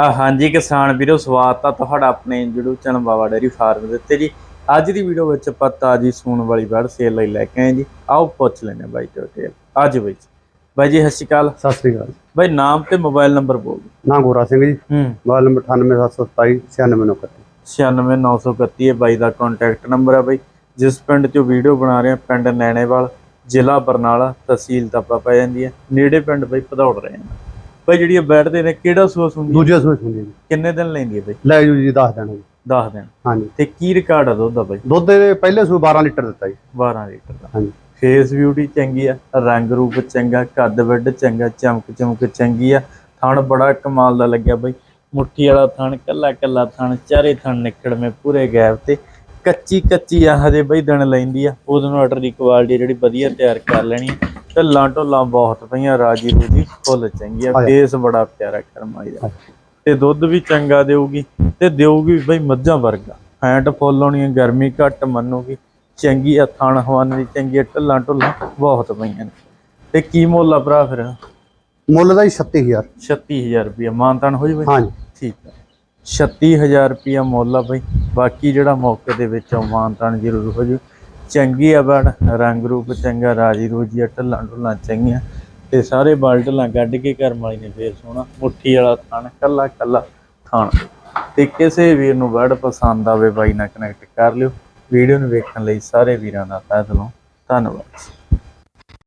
ਆ ਹਾਂਜੀ ਕਿਸਾਨ ਵੀਰੋ ਸਵਾਗਤ ਆ ਤੁਹਾਡਾ ਆਪਣੇ ਜੜੂ ਚੈਨਲ ਬਾਬਾ ਡੇਰੀ ਫਾਰਮ ਦੇ ਉੱਤੇ ਜੀ। ਅੱਜ ਦੀ ਵੀਡੀਓ ਵਿੱਚ ਆਪਾਂ ਤਾਜੀ ਸੂਣ ਵਾਲੀ ਬੈੜ ਸੇਲ ਲਈ ਲੈ ਕੇ ਆਏ ਜੀ। ਆਓ ਪੁੱਛ ਲੈਣੇ ਬਾਈ ਡਿਟੇਲ ਅੱਜ ਬਾਈ ਜੀ। ਬਾਈ ਜੀ ਸਤਿ ਸ਼੍ਰੀ ਅਕਾਲ। ਸਤਿ ਸ੍ਰੀ ਅਕਾਲ ਬਾਈ ਨਾਮ ਤੇ ਮੋਬਾਈਲ ਨੰਬਰ ਬੋਲ ਨਾ ਗੋਰਾ ਸਿੰਘ ਜੀ। ਮੋਬਾਈਲ ਨੰਬਰ 98727 9691 96931 ਇਹ ਬਾਈ ਦਾ ਕੰਟੈਕਟ ਨੰਬਰ ਹੈ ਬਾਈ। ਜਿਸ ਪਿੰਡ 'ਚੋਂ ਵੀਡੀਓ ਬਣਾ ਰਹੇ ਆ ਪਿੰਡ ਨੈਣੇਵਾਲ ਜ਼ਿਲ੍ਹਾ ਬਰਨਾਲਾ ਤਹਿਸੀਲ ਤਾਪਾ ਪੈ ਜਾਂਦੀ ਹੈ। ਨੇੜੇ ਪਿੰਡ ਬਾਈ ਭਦੌੜ ਰਹੇ ਆ ਬਾਈ ਜਿਹੜੀ ਇਹ ਬੈਠਦੇ ਨੇ ਕਿਹੜਾ ਸੋਸ ਹੁੰਦੀ ਹੈ? ਦੂਜੇ ਹੁੰਦੀ ਹੈ ਜੀ। ਕਿੰਨੇ ਦਿਨ ਲੈਂਦੀ ਹੈ ਬਾਈ? ਲੈ ਜੂ ਜੀ ਦੱਸ ਦੇਣਾ ਜੀ 10 ਦਿਨ। ਹਾਂਜੀ। ਤੇ ਕੀ ਰਿਕਾਰਡ ਆ ਦੁੱਧ ਦਾ ਬਾਈ? ਦੁੱਧ ਦੇ ਪਹਿਲੇ ਸੂ 12 ਲੀਟਰ ਦਿੱਤਾ ਜੀ। 12 ਲੀਟਰ ਦਾ। ਹਾਂਜੀ। ਫੇਸ ਬਿਊਟੀ ਚੰਗੀ ਆ ਰੰਗ ਰੂਪ ਚੰਗਾ ਕੱਦ ਵੱਡ ਚੰਗਾ ਚਮਕ ਚਮਕ ਚੰਗੀ ਆ। ਥਣ ਬੜਾ ਕਮਾਲ ਦਾ ਲੱਗਿਆ ਬਈ। ਮੁੱਠੀ ਵਾਲਾ ਥਣ ਕੱਲਾ ਕੱਲਾ ਥਣ ਚਾਰੇ ਥਣ ਨਿਕੜਵੇਂ ਪੂਰੇ ਗੈਪ ਤੇ। ਕੱਚੀ ਕੱਚੀ ਆ ਹਜੇ ਬਈ ਦਿਨ ਲੈਂਦੀ ਆ। ਉਹਦੇ ਨੂੰ ਆਰਡਰ ਦੀ ਕੁਆਲਿਟੀ ਜਿਹੜੀ ਵਧੀਆ ਤਿਆਰ ਕਰ ਲੈਣੀ ਆ। ਢੱਲਾਂ ਢੋਲਾਂ ਬਹੁਤ ਪਈਆਂ ਰਾਜੀ ਰੂਜੀ ਫੁੱਲ ਚੰਗੀ ਆ ਆ ਜਾ। ਫੇਸ ਬੜਾ ਪਿਆਰਾ ਕਰਮਾਈ ਦਾ ਤੇ ਦੁੱਧ ਵੀ ਚੰਗਾ ਦੇਊਗੀ ਤੇ ਦੇਊਗੀ ਬਈ ਮੱਝਾਂ ਵਰਗਾ। ਫੈਂਟ ਫੁੱਲ ਹੋਣੀ ਗਰਮੀ ਘੱਟ ਮੰਨੂਗੀ ਚੰਗੀ ਆ ਥਣ ਹਵਾਨ ਦੀ ਚੰਗੀ ਆ, ਢੱਲਾਂ ਢੁੱਲਾਂ ਬਹੁਤ ਪਈਆਂ ਨੇ। ਤੇ ਕੀ ਮੁੱਲ ਆ ਭਰਾ ਫਿਰ? ਮੁੱਲ ਦਾ ਜੀ 36000 36000 ਰੁਪਏ ਮਾਨਤਾਨ ਹੋ ਜਵੇ ਹਾਂਜੀ। ਠੀਕ ਹੈ 36000 ਰੁਪਏ ਮੁੱਲ ਆ ਬਈ। ਬਾਕੀ ਜਿਹੜਾ ਮੌਕੇ ਦੇ ਵਿੱਚ ਮਾਨਤਾਨ ਜ਼ਰੂਰ ਹੋ ਜੂ ਚੰਗੀ ਆ ਬਣ ਰੰਗ ਰੂਪ ਚੰਗਾ ਰਾਜੀ ਰੋਜੀ ਆ, ਢੱਲਾਂ ਢੁੱਲਾਂ ਚੰਗੀਆਂ। ਤੇ ਸਾਰੇ ਬਾਲ ਢੱਲਾਂ ਕੱਢ ਕੇ ਘਰ ਵਾਲੀ ਨੇ ਫੇਰ ਸੋਹਣਾ ਮੁੱਠੀ ਵਾਲਾ ਥਣ ਕੱਲਾ ਕੱਲਾ ਥਣ ਤੇ ਕਿਸੇ ਵੀਰ ਨੂੰ ਵਰਡ ਪਸੰਦ ਆਵੇ ਬਾਈ ਨਾਲ ਕਨੈਕਟ ਕਰ ਲਿਓ। ਵੀਡੀਓ ਨੂੰ ਵੇਖਣ ਲਈ ਸਾਰੇ ਵੀਰਾਂ ਦਾ ਤਹਿ ਦਿਲੋਂ ਧੰਨਵਾਦ।